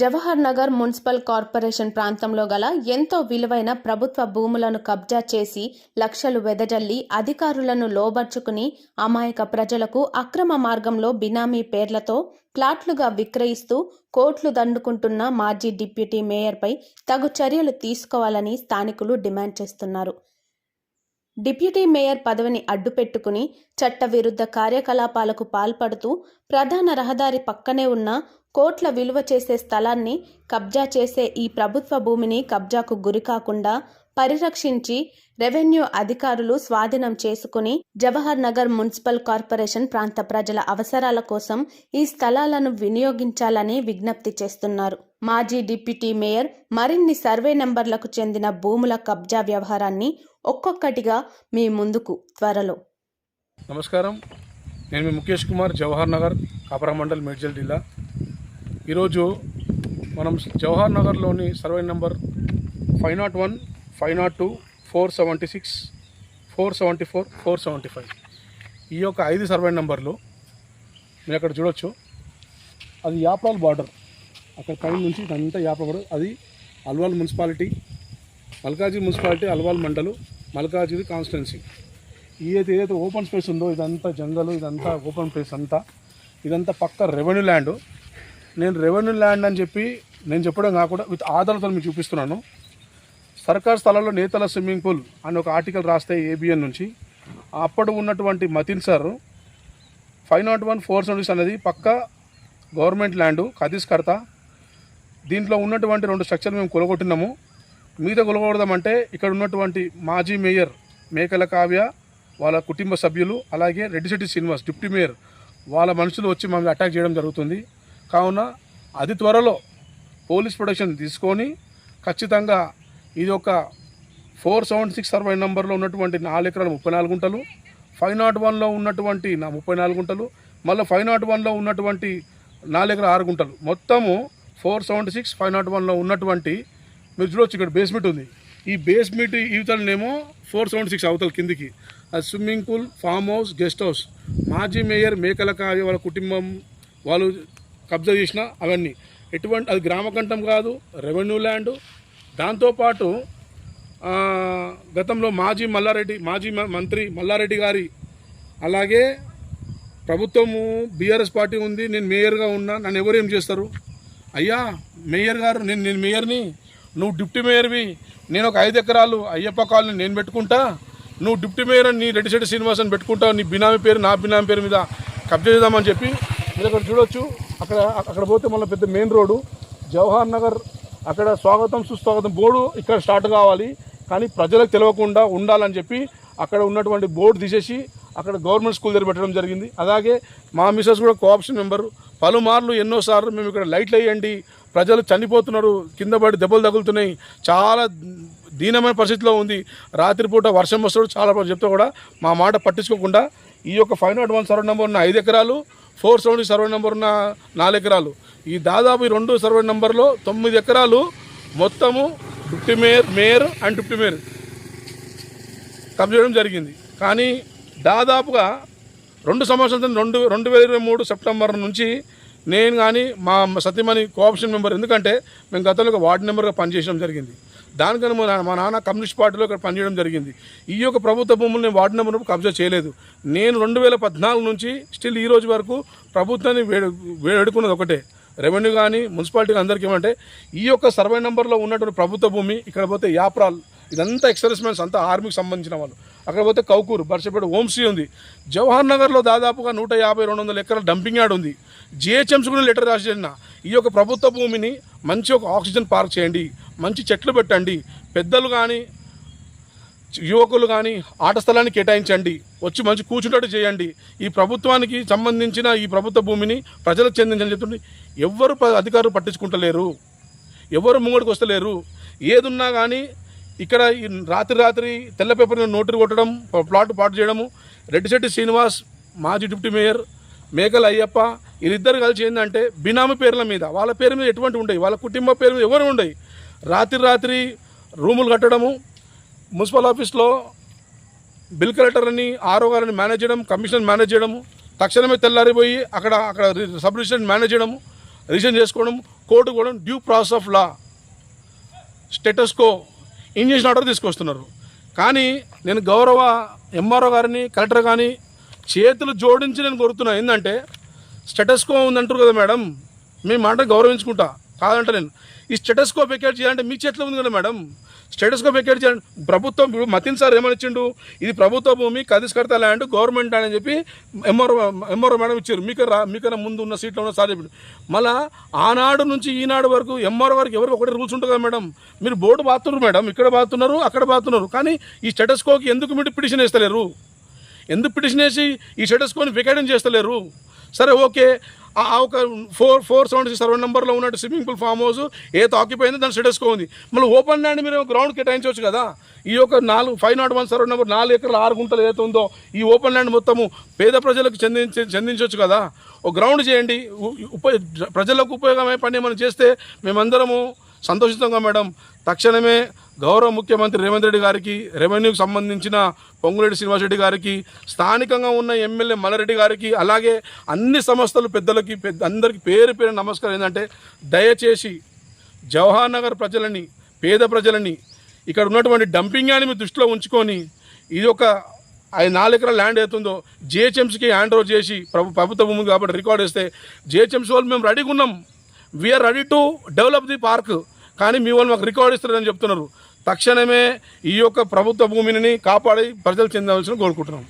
Jawahar Nagar municipal corporation ప్రాంతంలో గల ఎంతో విలువైన ప్రభుత్వ భూములను కబ్జా చేసి లక్షలు వెదజల్లి అధికారులను లోబర్చుకుని అమాయక ప్రజలకు అక్రమ మార్గంలో బినామీ పేర్లతో ప్లాట్లుగా విక్రయిస్తూ కోట్లు దండుకుంటున్న మాజీ డిప్యూటీ మేయర్పై తగు చర్యలు తీసుకోవాలని స్థానికులు డిమాండ్ చేస్తున్నారు. డిప్యూటీ మేయర్ పదవిని అడ్డుపెట్టుకుని చట్టవిరుద్ధ కార్యకలాపాలకు పాల్పడుతూ ప్రధాన రహదారి పక్కనే ఉన్న కోట్ల విలువ చేసే స్థలాన్ని కబ్జా చేసే ఈ ప్రభుత్వ భూమిని కబ్జాకు గురికాకుండా పరిరక్షించి రెవెన్యూ అధికారులు స్వాధీనం చేసుకుని జవహర్ నగర్ మున్సిపల్ కార్పొరేషన్ ప్రాంత ప్రజల అవసరాల కోసం ఈ స్థలాలను వినియోగించాలని విజ్ఞప్తి చేస్తున్నారు. మాజీ డిప్యూటీ మేయర్ మరిన్ని సర్వే నెంబర్లకు చెందిన భూముల కబ్జా వ్యవహారాన్ని ఒక్కొక్కటిగా మీ ముందుకు త్వరలో. నమస్కారం. నేను మీ ముఖేష్ కుమార్ జవహర్ నగర్ కాపరా మండల్ మేడ్చల్ జిల్లా. ఈరోజు మనం జవహర్ నగర్లోని survey number five nought one five nought two four seventy six four seventy four four seventy five. ఈ యొక్క ఐదు సర్వే నెంబర్లు మీరు అక్కడ చూడొచ్చు. అది యాప్రాల్ బార్డర్. అక్కడ పైన నుంచి ఇదంతా యాప్రా అది అల్వాల్ మున్సిపాలిటీ మల్కాజీ మున్సిపాలిటీ అల్వాల్ మండలు మల్కాజీది కాన్స్టిట్యున్సీ ఏదైతే ఏదైతే ఓపెన్ స్పేస్ ఉందో ఇదంతా జంగల్ ఇదంతా ఓపెన్ ప్లేస్ అంతా ఇదంతా పక్క రెవెన్యూ ల్యాండ్. నేను రెవెన్యూ ల్యాండ్ అని చెప్పి నేను చెప్పడం కాకుండా విత్ ఆధారాలతో మీకు చూపిస్తున్నాను. సర్కార్ స్థలాల్లో నేతల స్విమ్మింగ్ పూల్ అని ఒక ఆర్టికల్ రాస్తే ఏబిఎన్ నుంచి. అప్పుడు ఉన్నటువంటి Matin sir five nought one four seventy అనేది పక్క గవర్నమెంట్ ల్యాండ్ ఖదీస్ దీంట్లో ఉన్నటువంటి రెండు స్ట్రక్చర్లు మేము కొలగొట్టినాము. మీద కొలగొడదామంటే ఇక్కడ ఉన్నటువంటి మాజీ మేయర్ మేకల కావ్య వాళ్ళ కుటుంబ సభ్యులు అలాగే రెడ్డిశెట్టి శ్రీనివాస్ డిప్యూటీ మేయర్ వాళ్ళ మనుషులు వచ్చి మమ్మల్ని అటాక్ చేయడం జరుగుతుంది. కావున అతి త్వరలో పోలీస్ ప్రొటెక్షన్ తీసుకొని ఖచ్చితంగా ఇది ఒక ఫోర్ సెవెన్ సిక్స్ సర్వై నెంబర్లో ఉన్నటువంటి నాలుగు ఎకరాలు ముప్పై నాలుగు గుంటలు ఫైవ్ నాట్ వన్లో ఉన్నటువంటి నా ముప్పై నాలుగు గుంటలు మళ్ళీ ఫైవ్ నాట్ వన్లో ఉన్నటువంటి నాలుగు ఎకరాలు ఆరు గుంటలు. మొత్తము four seventy six five nought వన్లో ఉన్నటువంటి మీరు చూడవచ్చు ఇక్కడ బేస్మెంట్ ఉంది. ఈ బేస్మెంట్ ఇవతలనేమో ఫోర్ సెవెంటీ సిక్స్ అవతల కిందికి. అది swimming pool farm house guest house మాజీ మేయర్ మేకల కావ్య వాళ్ళ కుటుంబం వాళ్ళు కబ్జా చేసిన అవన్నీ. ఎటువంటి అది గ్రామకంఠం కాదు రెవెన్యూ ల్యాండ్ దాంతోపాటు గతంలో మాజీ మల్లారెడ్డి మాజీ మ- మంత్రి మల్లారెడ్డి గారి అలాగే ప్రభుత్వము బీఆర్ఎస్ పార్టీ ఉంది నేను మేయర్గా ఉన్నా నన్ను ఎవరు ఏం చేస్తారు? అయ్యా మేయర్ గారు నేను నేను మేయర్ని నువ్వు డిప్యూటీ మేయర్వి. నేను ఒక ఐదు ఎకరాలు అయ్యప్ప కాలనీ నేను పెట్టుకుంటా. నువ్వు డిప్యూటీ మేయర్ అని నీ రెడ్డిశెట్టి శ్రీనివాస్ అని పెట్టుకుంటావు నీ బినామీ పేరు నా బినామీ పేరు మీద కబ్జా చేద్దామని చెప్పి మీరు అక్కడ చూడొచ్చు. అక్కడ అక్కడ పోతే మళ్ళీ పెద్ద మెయిన్ రోడ్డు. జవహర్ నగర్ అక్కడ స్వాగతం సుస్వాగతం బోర్డు ఇక్కడ స్టార్ట్ కావాలి. కానీ ప్రజలకు తెలియకుండా ఉండాలని చెప్పి అక్కడ ఉన్నటువంటి బోర్డు తీసేసి అక్కడ గవర్నమెంట్ స్కూల్ దగ్గర పెట్టడం జరిగింది. అలాగే మా మిసెస్ కూడా కోఆప్షన్ మెంబరు. పలుమార్లు ఎన్నోసార్లు మేము ఇక్కడ లైట్లు వేయండి. ప్రజలు చనిపోతున్నారు. కింద పడి దెబ్బలు తగులుతున్నాయి. చాలా దీనమైన పరిస్థితిలో ఉంది. రాత్రిపూట వర్షం వస్తాడు చాలా చెప్తే కూడా మా మాట పట్టించుకోకుండా ఈ యొక్క five nought one survey number ఉన్న ఐదు ఎకరాలు ఫోర్ సెవెంటీ సర్వే నెంబర్ ఉన్న నాలుగు ఎకరాలు. ఈ దాదాపు ఈ రెండు సర్వే నెంబర్లో తొమ్మిది ఎకరాలు మొత్తము fifty mayor mayor and fifty mayor కబ్జా చేయడం జరిగింది. కానీ దాదాపుగా రెండు సంవత్సరాల రెండు రెండు వేల ఇరవై మూడు సెప్టెంబర్ నుంచి నేను కానీ మా సత్యమణి కోఆప్షన్ మెంబర్ ఎందుకంటే మేము గతంలో ఒక వార్డు మెంబర్గా పనిచేయడం జరిగింది. దానికని మా మా నాన్న కమ్యూనిస్ట్ పార్టీలో ఇక్కడ పనిచేయడం జరిగింది. ఈ యొక్క ప్రభుత్వ భూములు నేను వార్డు నెంబర్ కబ్జా చేయలేదు. నేను రెండు వేల పద్నాలుగు నుంచి స్టిల్ ఈ రోజు వరకు ప్రభుత్వాన్ని వేడు వేడుకున్నది ఒకటే. రెవెన్యూ కానీ మున్సిపాలిటీ అందరికీ ఏమంటే ఈ యొక్క సర్వే నెంబర్లో ఉన్నటువంటి ప్రభుత్వ భూమి ఇక్కడ పోతే యాప్రాల్ ఇదంతా ఎక్సర్విస్మెన్స్ అంతా ఆర్మీకి సంబంధించిన వాళ్ళు. అక్కడ పోతే కౌకూరు బర్షపేట ఓంసీ ఉంది. జవహర్ నగర్లో దాదాపుగా నూట యాభై రెండు వందల ఎకరాల డంపింగ్ యార్డ్ ఉంది. జిహెచ్ఎంసీ కూడా లెటర్ రాసిన ఈ యొక్క ప్రభుత్వ భూమిని మంచి ఒక ఆక్సిజన్ పార్క్ చేయండి మంచి చెట్లు పెట్టండి పెద్దలు కానీ యువకులు కానీ ఆట స్థలాన్ని కేటాయించండి వచ్చి మంచి కూర్చుంటట్టు చేయండి. ఈ ప్రభుత్వానికి సంబంధించిన ఈ ప్రభుత్వ భూమిని ప్రజలకు చెందించని చెప్తుంటే ఎవ్వరు ప- అధికారులు పట్టించుకుంటలేరు. ఎవరు ముంగడికి వస్తలేరు ఏదున్నా కానీ ఇక్కడ రాత్రి రాత్రి తెల్ల పేపర్ మీద నోటరీ కొట్టడం ప్లాట్ పాటు చేయడము రెడ్డిశెట్టి శ్రీనివాస్ మాజీ డిప్యూటీ మేయర్ మేకల అయ్యప్ప వీరిద్దరు కలిసి ఏంటంటే బినామీ పేర్ల మీద వాళ్ళ పేరు మీద ఎటువంటి ఉండవు వాళ్ళ కుటుంబ పేరు మీద ఎవరు ఉండవు రాత్రి రాత్రి రూములు కట్టడము మున్సిపల్ ఆఫీస్లో బిల్ కలెక్టర్ని ఆరో గారిని మేనేజ్ చేయడం కమిషనర్ మేనేజ్ చేయడము తక్షణమే తెల్లారిపోయి అక్కడ అక్కడ సబ్ రిజిస్టర్ మేనేజ్ చేయడము రిజిస్ట్రేషన్ చేసుకోవడం కోర్టు కూడా due process of law. Status quo injunction order తీసుకొస్తున్నారు. కానీ నేను గౌరవ ఎంఆర్ఓ గారిని కలెక్టర్ కానీ చేతులు జోడించి నేను కోరుతున్నా. ఏంటంటే స్టేటస్కో ఉందంటారు కదా మేడం మీ మాట గౌరవించుకుంటా. కాదంటే నేను ఈ స్టెటస్కో వెకేట్ చేయాలంటే మీ చేతిలో ఉంది కదా మేడం స్టేటస్కో వెకేట్ చేయండి. ప్రభుత్వం ఇప్పుడు మతిన్ సార్ ఏమని ఇచ్చిండు ఇది ప్రభుత్వ భూమి కదిస్కర్త ల్యాండ్ గవర్నమెంట్ అని చెప్పి ఎంఆర్ఓ ఎంఆర్ఓ మేడం ఇచ్చారు. మీకు రా మీకన్నా ముందు ఉన్న సీట్లో ఉన్న సార్ చెప్పిండు. మళ్ళా ఆనాడు నుంచి ఈనాడు వరకు ఎంఆర్ఓ వరకు ఎవరికి ఒకటి రూల్స్ ఉంటుంది కదా మేడం. మీరు బోర్డు బాతున్నారు మేడం. ఇక్కడ బాతున్నారు అక్కడ బాతున్నారు కానీ ఈ స్టేటస్కోకి ఎందుకు మీరు పిటిషన్ వేస్తలేరు? ఎందుకు పిటిషన్ వేసి ఈ స్టేటస్కోని వికేటం చేస్తలేరు? సరే ఓకే. ఆ ఒక four four seventy six seven నెంబర్లో ఉన్నట్టు స్విమ్మింగ్ పూల్ ఫామ్ హౌస్ ఏ తాకిపోయిందో దాని స్టేటస్కో ఉంది. మళ్ళీ ఓపెన్ ల్యాండ్ మీరు గ్రౌండ్ కేటాయించవచ్చు కదా. ఈ యొక్క నాలుగు five nought one seven number నాలుగు ఎకరాలు ఆరు గుంటలు ఏదైతే ఉందో ఈ ఓపెన్ ల్యాండ్ మొత్తము పేద ప్రజలకు చెందించి చెందించవచ్చు కదా. ఒక గ్రౌండ్ చేయండి. ఉప ప్రజలకు ఉపయోగమే పని మనం చేస్తే మేమందరము సంతోషితంగా మేడం. తక్షణమే గౌరవ ముఖ్యమంత్రి రేవంత్ రెడ్డి గారికి రెవెన్యూకి సంబంధించిన పొంగురెడ్డి శ్రీనివాసరెడ్డి గారికి స్థానికంగా ఉన్న ఎమ్మెల్యే మల్లారెడ్డి గారికి అలాగే అన్ని సంస్థలు పెద్దలకి పెద్ద అందరికీ పేరు పేరు నమస్కారం ఏంటంటే దయచేసి జవహర్ నగర్ ప్రజలని పేద ప్రజలని ఇక్కడ ఉన్నటువంటి డంపింగ్ యార్డ్ని మీరు దృష్టిలో ఉంచుకొని ఇది ఒక ఐదు నాలుగు ఎకరాల ల్యాండ్ అవుతుందో జిహెచ్ఎంసీకి హ్యాండ్ ఓవర్ చేసి ప్రభు ప్రభుత్వ భూమి కాబట్టి రికార్డ్ ఇస్తే జిహెచ్ఎంసీ వాళ్ళు మేము రెడీగా ఉన్నాం. We're ready to develop the park కానీ మీ వాళ్ళు మాకు రికార్డ్ ఇస్తారని చెప్తున్నారు. తక్షణమే ఈ యొక్క ప్రభుత్వ భూమిని కాపాడి ప్రజలు చెందవలసిన కోరుకుంటున్నాం.